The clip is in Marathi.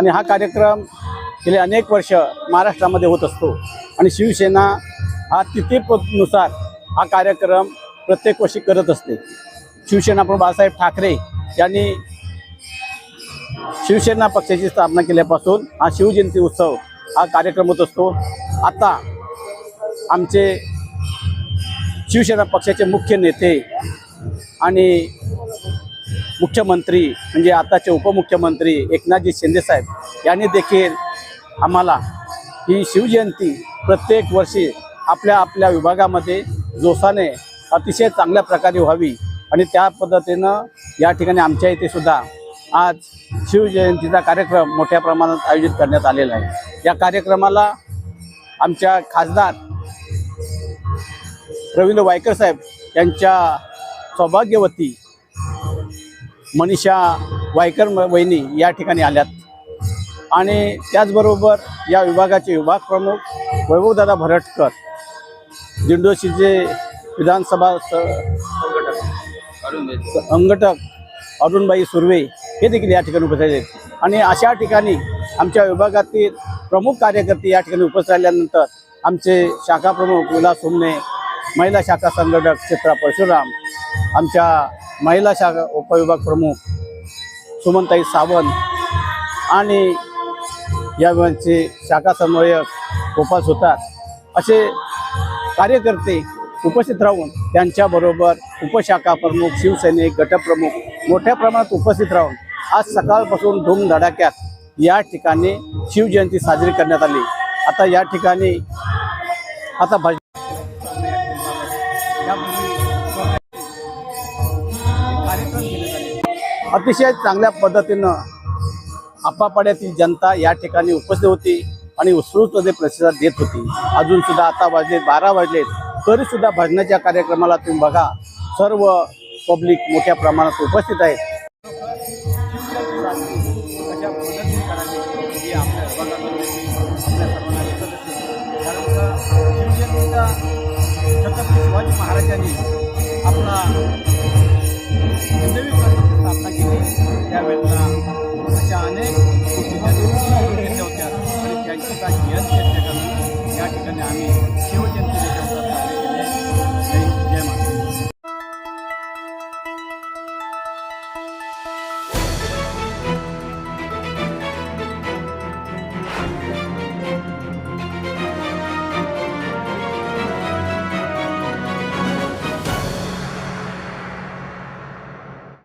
आणि हा कार्यक्रम गेले अनेक वर्ष महाराष्ट्रामध्ये होत असतो. आणि शिवसेना हा तिथीनुसार हा कार्यक्रम प्रत्येक वर्षी करत असते. शिवसेना प्रमुख बाळासाहेब ठाकरे यांनी शिवसेना पक्षाची स्थापना केल्यापासून हा शिवजयंती उत्सव हा कार्यक्रम होत असतो. आता आमचे शिवसेना पक्षाचे मुख्य नेते आणि मुख्यमंत्री म्हणजे आताचे उपमुख्यमंत्री एकनाथजी शिंदेसाहेब यांनी देखील आम्हाला ही शिवजयंती प्रत्येक वर्षी आपल्या आपल्या विभागामध्ये जोशाने अतिशय चांगल्या प्रकारे व्हावी आणि त्या पद्धतीनं या ठिकाणी आमच्या इथे सुद्धा आज शिवजयंतीचा कार्यक्रम मोठ्या प्रमाणात आयोजित करण्यात आलेला आहे. या कार्यक्रमाला आमच्या खासदार रवींद्र वायकर साहेब यांच्या सौभाग्यवती मनीषा वायकर म- वहिनी या ठिकाणी आल्यात. आणि त्याचबरोबर या विभागाचे विभाग प्रमुख वैभवदादा भरटकर दिंडोशीचे विधानसभा स- संघटक अरुणबाई सुर्वे हे देखील या ठिकाणी उपस्थित आहेत. आणि अशा ठिकाणी आमच्या विभागातील प्रमुख कार्यकर्ते या ठिकाणी उपस्थित राहिल्यानंतर आमचे शाखा प्रमुख विलास सोमने महिला शाखा संघटक चित्रा परशुराम आमच्या महिला शाखा उपविभाग प्रमुख सुमनताई सावंत आणि या विभागाचे शाखा समन्वयक गोपाल सुतार असे कार्यकर्ते उपस्थित राहून त्यांच्याबरोबर उपशाखा प्रमुख शिवसैनिक गटप्रमुख मोठ्या प्रमाणात उपस्थित राहून आज सकाळपासून धूमधडाक्यात या ठिकाणी शिवजयंती साजरी करण्यात आली. आता या ठिकाणी आता भज अतिशय चांगल्या पद्धतीनं आपापाड्यातील जनता या ठिकाणी उपस्थित होती आणि उत्स्फूर्तपणे प्रतिसाद देत होती. अजूनसुद्धा आता वाजले बारा वाजलेत तरीसुद्धा भजनाच्या कार्यक्रमाला तुम्ही बघा. सर्व पब्लिक मोठ्या प्रमाणात उपस्थित आहेत. शिवजयंतीचा छत्रपती शिवाजी महाराजांनी आपला यश व्यक्त करून या ठिकाणी आम्ही शिव